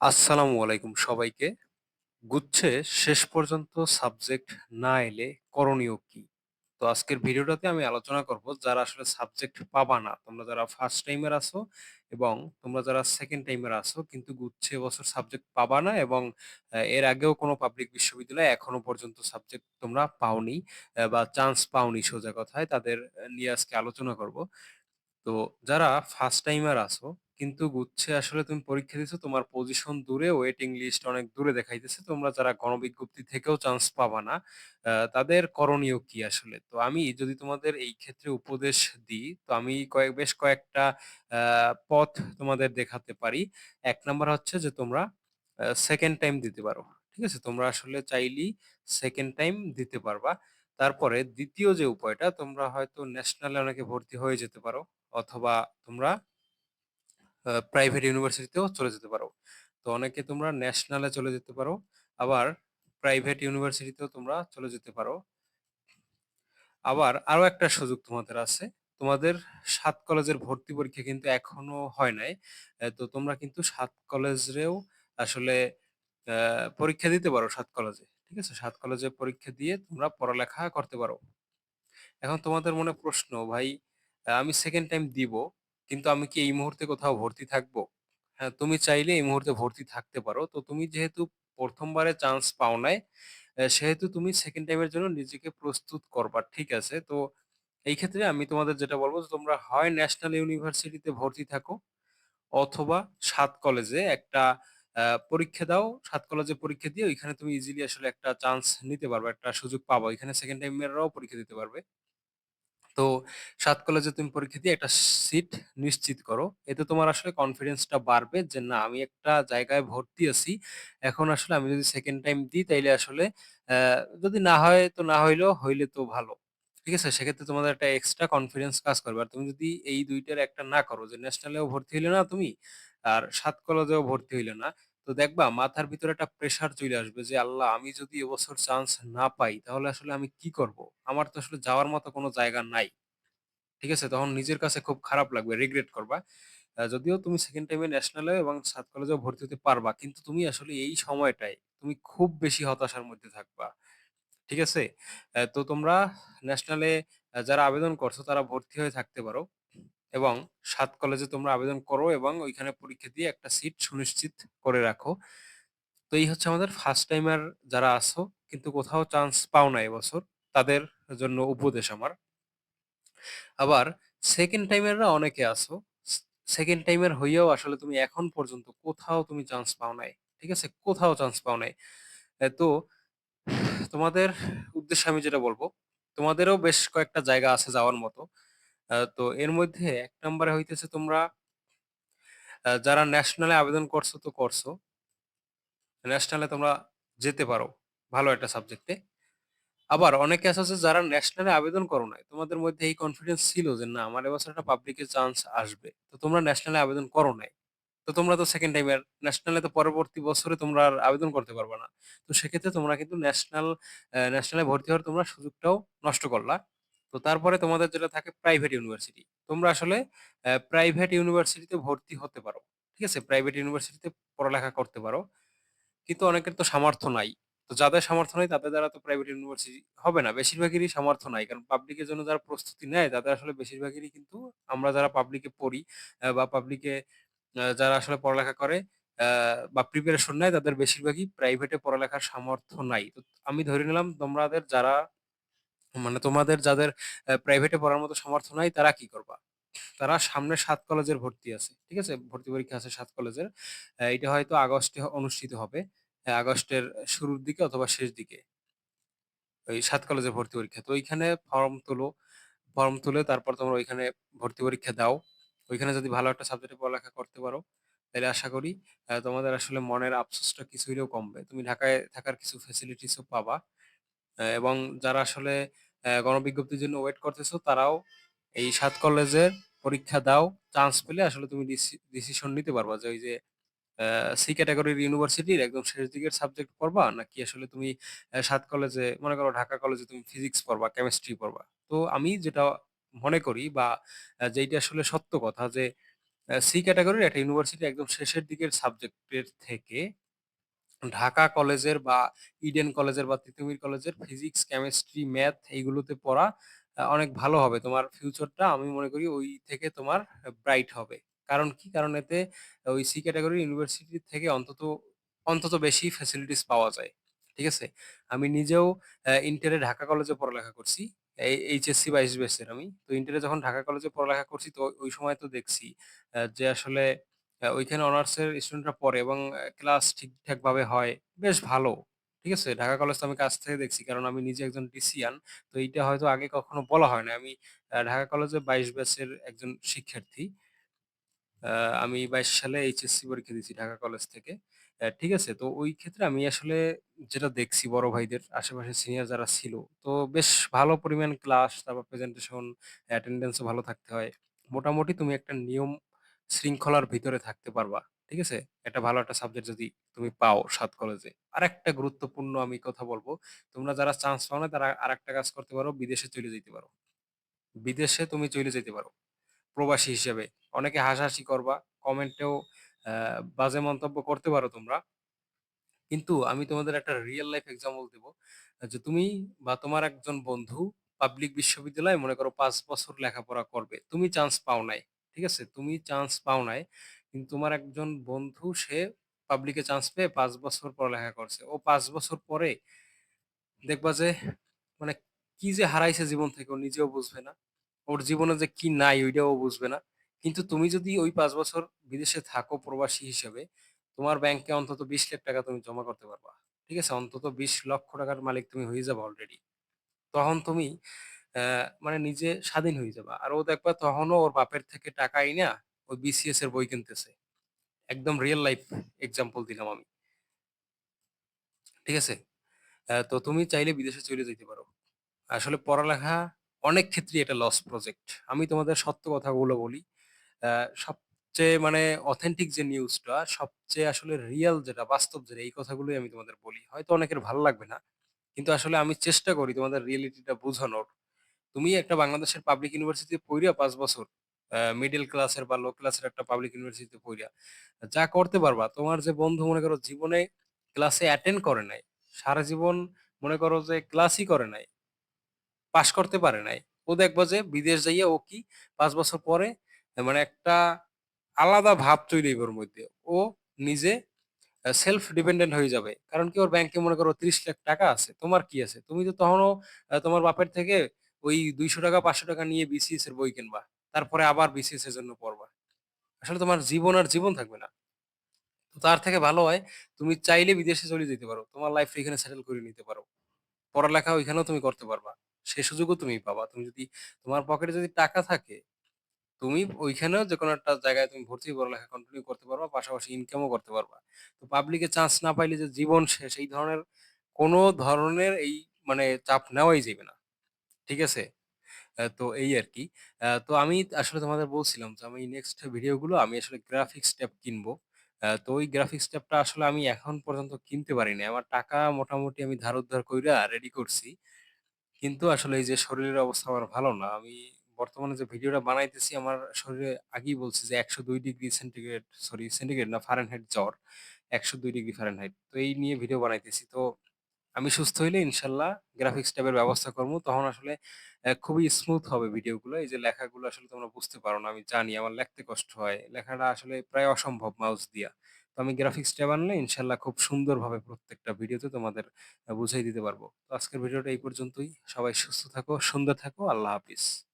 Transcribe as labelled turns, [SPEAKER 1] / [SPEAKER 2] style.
[SPEAKER 1] আসসালামু আলাইকুম সবাইকে। গুচ্ছে শেষ পর্যন্ত সাবজেক্ট না এলে করণীয় কি? তো আজকের ভিডিওটাতে আমি আলোচনা করব যারা আসলে সাবজেক্ট পাবা না। তোমরা যারা ফার্স্ট টাইমের আসো এবং তোমরা যারা সেকেন্ড টাইমের আসো কিন্তু গুচ্ছে বছর সাবজেক্ট পাবা না এবং এর আগেও কোনো পাবলিক বিশ্ববিদ্যালয়ে এখনও পর্যন্ত সাবজেক্ট তোমরা পাওনি বা চান্স পাওনি সোজা কথায় তাদের নিয়ে আজকে আলোচনা করব। তো যারা ফার্স্ট টাইমার আছো কিন্তু গুচ্ছে আসলে তুমি পরীক্ষা দিছো তোমার পজিশন দূরে ওয়েটিং লিস্ট অনেক দূরে দেখাইতেছে তোমরা যারা গণবিজ্ঞপ্তি থেকেও চান্স পাবা না তাদের করণীয় কি আসলে? তো আমি যদি তোমাদের এই ক্ষেত্রে উপদেশ দিই তো আমি কয়েক বেশ কয়েকটা আহ, পথ তোমাদের দেখাতে পারি। এক নাম্বার হচ্ছে যে তোমরা সেকেন্ড টাইম দিতে পারো ঠিক আছে? তোমরা আসলে চাইলেই সেকেন্ড টাইম দিতে পারবা। তারপরে দ্বিতীয় যে উপায়টা তোমরা হয়তো ন্যাশনালে অনেকে ভর্তি হয়ে যেতে পারো অথবা তোমরা প্রাইভেট ইউনিভার্সিটিতেও চলে যেতে পারো। তো অনেকে তোমরা ন্যাশনালে চলে যেতে পারো। আবার প্রাইভেট ইউনিভার্সিটিতেও তোমরা চলে যেতে পারো। আবার আরও একটা সুযোগ তোমাদের আছে। তোমাদের সাত কলেজের ভর্তি পরীক্ষা কিন্তু এখনও হয় নাই। তো তোমরা কিন্তু সাত কলেজেও আসলে পরীক্ষা দিতে পারো সাত কলেজে। ঠিক আছে? সাত কলেজে পরীক্ষা দিয়ে তোমরা পড়ালেখা করতে পারো। এখন তোমাদের মনে প্রশ্ন, ভাই, আমি সেকেন্ড টাইম দিব। কিন্তু আমি কি এই মুহূর্তে কোথাও ভর্তি থাকব? হ্যাঁ, তুমি চাইলে এই মুহূর্তে ভর্তি থাকতে পারো। তো তুমি যেহেতু ১ম বারে চান্স পাও নাই, সেহেতু তুমি সেকেন্ড টাইমের জন্য নিজেকে প্রস্তুত করবা। ঠিক আছে? তো এই ক্ষেত্রে আমি তোমাদের যেটা বলব যে তোমরা হয় ন্যাশনাল ইউনিভার্সিটিতে ভর্তি থাকো অথবা ৭ কলেজে একটা পরীক্ষা দাও। ৭ কলেজে পরীক্ষা দিয়ে ওইখানে তুমি ইজিলি আসলে একটা চান্স নিতে পারবা। একটা সুযোগ পাবা। ওইখানে সেকেন্ড টাইমেররাও পরীক্ষা দিতে পারবে। তো সাত কলেজে তুমি পরীক্ষা দিয়ে একটা সিট নিশ্চিত করো। এতে তোমার আসলে কনফিডেন্সটা বাড়বে যে, না আমি একটা জায়গায় ভর্তি আছি। এখন আসলে আমি যদি সেকেন্ড টাইম দিই তাইলে আসলে অ্যা যদি না হয় তো না হইলেও, হইলে তো ভালো। ঠিক আছে? সেক্ষেত্রে তোমাদের একটা এক্সট্রা কনফিডেন্স কাজ করবে। আর তুমি যদি এই দুইটার একটা না করো যে ন্যাশনালেও ভর্তি হইলে না তুমি, আর সাত কলেজেও ভর্তি হইলে না। তো দেখবা মাথার ভিতরে একটা প্রেশার চলে আসবে যে, আল্লাহ আমি যদি এবছর চান্স না পাই তাহলে আসলে আমি কি করব? আমার তো আসলে যাওয়ার মতো কোনো জায়গা নাই। ঠিক আছে? তখন নিজের কাছে খুব খারাপ লাগবে, রিগ্রেট করবা। আ যদিও তুমি সেকেন্ড টাইমে ন্যাশনালে এবং সাত কলেজেও ভর্তি হতে পারবা। কিন্তু তুমি আসলে এই সময়টায় তুমি খুব বেশি হতাশার মধ্যে থাকবা। ঠিক আছে? অ্যা তো তোমরা ন্যাশনালে যারা আবেদন করছ তারা ভর্তি হয়ে থাকতে পারো এবং সাত কলেজে তোমরা আবেদন করো এবং ওইখানে পরীক্ষা দিয়ে একটা সিট সুনিশ্চিত করে রাখো। তো এই হচ্ছে আমাদের ফার্স্ট টাইমার যারা আছো কিন্তু কোথাও চান্স পাও না এবছর, তাদের জন্য উপদেশ আমার। আবার সেকেন্ড টাইমেররা অনেকে আছো। সেকেন্ড টাইমের হইয়াও আসলে তুমি এখন পর্যন্ত কোথাও তুমি চান্স পাও নাই। ঠিক আছে? কোথাও চান্স পাও নাই। তো তোমাদের উদ্দেশ্যে আমি যেটা বলব তোমাদেরও বেশ কয়েকটা জায়গা আছে যাওয়ার মতো। তো এর মধ্যে ১ নম্বরে হইতেছে তোমরা যারা ন্যাশনালে আবেদন করছ তো করছ। ন্যাশনালে তোমরা যেতে পারো। ভালো একটা সাবজেক্টে। আবার অনেকে আছে যারা ন্যাশনালে আবেদন করো নাই। তোমাদের মধ্যে এই কনফিডেন্স ছিল যে না, আমার এবছর একটা পাবলিকে চান্স আসবে। তো তোমরা ন্যাশনালে আবেদন করো নাই। তো তোমরা তো সেকেন্ড টাইমার। ন্যাশনালে তো পরবর্তী বছরে তোমরা আর আবেদন করতে পারবা না। তো সেক্ষেত্রে তোমরা কিন্তু ন্যাশনাল ন্যাশনালে ভর্তি হওয়ার তোমরা সুযোগটাও নষ্ট করলা। তো তারপরে তোমাদের যেটা থাকে প্রাইভেট ইউনিভার্সিটি। তোমরা আসলে প্রাইভেট ইউনিভার্সিটিতে ভর্তি হতে পারো। ঠিক আছে? প্রাইভেট ইউনিভার্সিটিতে পড়ালেখা করতে পারো। কিন্তু অনেকের তো সামর্থ্য নাই। তো যাদের সামর্থ্য নাই, তাদের দ্বারা তো প্রাইভেট ইউনিভার্সিটি হবে না। বেশিরভাগেরই সামর্থ্য নাই। কারণ পাবলিকের জন্য যারা প্রস্তুতি নেয়, তাদের আসলে বেশিরভাগেরই কিন্তু আমরা যারা পাবলিকে পড়ি বা পাবলিকে যারা আসলে পড়ালেখা করে বা প্রিপারেশন নেয়, তাদের বেশিরভাগই প্রাইভেটে পড়ালেখার সামর্থ্য নাই। তো আমি ধরে নিলাম, তোমাদের যারা মানে তোমাদের যাদের প্রাইভেটে পড়ার মতো সামর্থ্য নাই তারা কি করবা? তারা সামনে সাত কলেজের ভর্তি আছে। ঠিক আছে? ভর্তি পরীক্ষা আছে সাত কলেজের। এটা হয়তো আগস্টে অনুষ্ঠিত হবে। আগস্টের শুরুর দিকে অথবা শেষ দিকে। ওই সাত কলেজে ভর্তি পরীক্ষা। তো ওইখানে ফর্ম তোলো। ফর্ম তুলে তারপর তোমরা ওইখানে ভর্তি পরীক্ষা দাও। ওইখানে যদি ভালো একটা সাবজেক্টে পড়ালেখা করতে পারো, তাহলে আশা করি তোমাদের আসলে মনের আফসোসটা কিছু হইলেও কমবে। তুমি ঢাকায় থাকার কিছু ফেসিলিটিস ও পাবা। এবং যারা আসলে গণবিজ্ঞপ্তির জন্য ওয়েট করতেছো তারাও এই সাত কলেজের পরীক্ষা দাও। চান্স পেলে আসলে তুমি ডিসি ডিসিশন নিতে পারবা যে ওই যে সি ক্যাটেগরির ইউনিভার্সিটির একদম শেষ দিকের সাবজেক্ট পড়বা নাকি আসলে তুমি ৭ কলেজে মনে করো ঢাকা কলেজে তুমি ফিজিক্স পড়বা, কেমিস্ট্রি পড়বা। তো আমি যেটা মনে করি বা আ যেইটা আসলে সত্য কথা যে সি ক্যাটেগরির একটা ইউনিভার্সিটি একদম শেষের দিকের সাবজেক্টের থেকে ঢাকা কলেজের বা ইডেন কলেজের বা তিতুমির কলেজের ফিজিক্স, কেমিস্ট্রি, ম্যাথ এইগুলোতে পড়া অনেক ভালো হবে। তোমার ফিউচারটা আমি মনে করি ওই থেকে তোমার ব্রাইট হবে। কারণ কি? কারণ এতে ওই সি ক্যাটাগরি ইউনিভার্সিটি থেকে অন্তত, অন্তত বেশি ফ্যাসিলিটিস পাওয়া যায়। ঠিক আছে? আমি নিজেও ইন্টারে ঢাকা কলেজে পড়ালেখা করছি। এই এইচএসসি ২২ ব্যাচের আমি। তো ইন্টারে যখন ঢাকা কলেজে পড়ালেখা করছি তো ওই সময় তো দেখছি যে আসলে ওইখানে অনার্সের স্টুডেন্টরা পড়ে এবং ক্লাস ঠিকঠাকভাবে হয়। বেশ ভালো। ঠিক আছে? ঢাকা কলেজ তো আমি কাছ থেকে দেখছি। কারণ আমি নিজে একজন ডিসিয়ান। তো এইটা হয়তো আগে কখনো বলা হয় নাই। আমি ঢাকা কলেজে ২২ ব্যাচের একজন শিক্ষার্থী। আমি ২২ সালে এইচএসসি পরীক্ষা দিয়েছি ঢাকা কলেজ থেকে। ঠিক আছে? তো ওই ক্ষেত্রে আমি আসলে যেটা দেখছি বড় ভাইদের আশেপাশে সিনিয়র যারা ছিল, তো বেশ ভালো পরিমাণ ক্লাস, তারপর প্রেজেন্টেশন, অ্যাটেন্ডেন্সও ভালো থাকতে হয়। মোটামুটি তুমি একটা নিয়ম শৃঙ্খলার ভিতরে থাকতে পারবা। ঠিক আছে? একটা ভালো একটা সাবজেক্ট যদি তুমি পাও সাত কলেজে। আরেকটা গুরুত্বপূর্ণ আমি কথা বলব তোমরা যারা চান্স পাও না তারা আরেকটা কাজ করতে পারো, বিদেশে চলে যেতে পারো। বিদেশে তুমি চলে যেতে পারো। প্রবাসী হিসেবে। অনেকে হাসাহাসি করবা। কমেন্টেও বাজে মন্তব্য করতে পারো তোমরা। কিন্তু আমি তোমাদের একটা রিয়েল লাইফ এক্সাম্পল দিব। যে তুমি বা তোমার একজন বন্ধু পাবলিক বিশ্ববিদ্যালয়ে মনে করো পাঁচ বছর লেখাপড়া করবে। তুমি চান্স পাও নাই। ঠিক আছে? তুমি চান্স পাও নাই। কিন্তু তোমার একজন বন্ধু সে পাবলিকে চান্স পেয়ে ৫ বছর পড়ালেখা করছে। ও ৫ বছর পরে দেখবা যে মানে কি যে হারাইছে জীবন থেকে ও নিজেও বুঝবে না। ওর জীবনে যে কি নাই ওইটাও বুঝবে না। কিন্তু তুমি যদি ওই ৫ বছর বিদেশে থাকো প্রবাসী হিসেবে, তোমার ব্যাংকে অন্তত বিশ লাখ টাকা তুমি জমা করতে পারবা। ঠিক আছে? অন্তত বিশ লক্ষ টাকার মালিক তুমি হয়ে যাবা অলরেডি। তখন তুমি মানে নিজে স্বাধীন হয়ে যাবা। আর ও দেখবা তখনও ওর বাপের থেকে টাকা আইনা ওই বিসিএস এর বই কিনতেছে। একদম রিয়াল লাইফ এক্সাম্পল দিলাম আমি। ঠিক আছে? তো তুমি চাইলে বিদেশে চলে যাইতে পারো। আসলে পড়ালেখা অনেক ক্ষেত্রেই এটা লস প্রজেক্ট। আমি তোমাদের সত্য কথাগুলো বলি। সবচেয়ে মানে অথেন্টিক যে নিউজটা, সবচেয়ে আসলে রিয়াল যেটা, বাস্তব যেটা, এই কথাগুলোই আমি তোমাদের বলি। হয়তো অনেকের ভালো লাগবে না। কিন্তু আসলে আমি চেষ্টা করি তোমাদের রিয়েলিটিটা বোঝানোর। তুমি একটা বাংলাদেশের পাবলিক ইউনিভার্সিটিতে পইড়া ৫ বছর মিডল ক্লাসের বা লো ক্লাসের একটা পাবলিক ইউনিভার্সিটিতে পইড়া যা করতে পারবা, তোমার যে বন্ধু মনে করো জীবনে ক্লাসে অ্যাটেন্ড করে নাই, সারা জীবন মনে করো যে ক্লাসই করে নাই। পাস করতে পারে নাই। ও দেখব যে বিদেশ যাইয়া ও কি পাঁচ বছর পরে মানে একটা আলাদা ভাব তৈরি ওর মধ্যে। ও নিজে সেলফ ডিপেন্ডেন্ট হয়ে যাবে। কারণ কি ওর ব্যাংকে মনে করো ত্রিশ লাখ টাকা আছে। তোমার কি আছে? তুমি তো তখনও তোমার বাপের থেকে ওই ৳২০০, ৳৫০০ নিয়ে বিসিএস এর বই কিনবা। তারপরে আবার বিসিএস এর জন্য পড়বা। আসলে তোমার জীবন আর জীবন থাকবে না। তো তার থেকে ভালো হয় তুমি চাইলে বিদেশে চলে যেতে পারো। তোমার লাইফটা এখানে সেটেল করে নিতে পারো। পড়ালেখা ওইখানেও তুমি করতে পারবা। সে সুযোগও তুমি পাবা। তুমি যদি তোমার পকেটে যদি টাকা থাকে, তুমি ওইখানেও যেকোনো একটা জায়গায় তুমি ভর্তি পড়ালেখা কন্টিনিউ করতে পারবা। পাশাপাশি ইনকামও করতে পারবা। তো পাবলিকে চান্স না পাইলে যে জীবন শেষ এই ধরনের কোনো ধরনের এই মানে চাপ নেওয়াই যাবে না। ঠিক আছে? তো এই আরকি। আ তো আমি আসলে তোমাদের বলছিলাম যে আমি নেক্সট ভিডিওগুলো আমি আসলে গ্রাফিক্স ট্যাব কিনবো। তো ওই গ্রাফিক্স ট্যাবটা আসলে আমি এখন পর্যন্ত কিনতে পারি। আমার টাকা মোটামুটি আমি ধার-উদ্ধার কইরা রেডি করছি। কিন্তু আসলে এই যে শরীরের অবস্থা আমার ভালো না। আমি বর্তমানে যে ভিডিওটা বানাইতেছি আমার শরীরে আগেই বলছি যে ১০২ ডিগ্রি সেন্টিগ্রেড সরি সেন্টিগ্রেড না ফারেনহাইট জ্বর। ১০২ ডিগ্রি ফারেনহাইট। তো এই নিয়ে ভিডিও বানাইতেছি। তো আমি সুস্থ হইলে ইনশাল্লাহ গ্রাফিক্স ট্যাবের ব্যবস্থা করব তখন আসলে খুবই স্মুথ হবে ভিডিওগুলো। এই যে লেখাগুলো আসলে তোমরা বুঝতে পারো না। আমি জানি আমার লেখতে কষ্ট হয়। লেখাটা আসলে প্রায় অসম্ভব মাউস দিয়া। তো আমি গ্রাফিক্স ট্যাব আনলে ইনশাল্লাহ খুব সুন্দরভাবে প্রত্যেকটা ভিডিওতে তোমাদের বুঝিয়ে বুঝাই দিতে পারব। তো আজকের ভিডিওটা এই পর্যন্তই। সবাই সুস্থ থাকো, সুন্দর থাকো। আল্লাহ হাফিজ।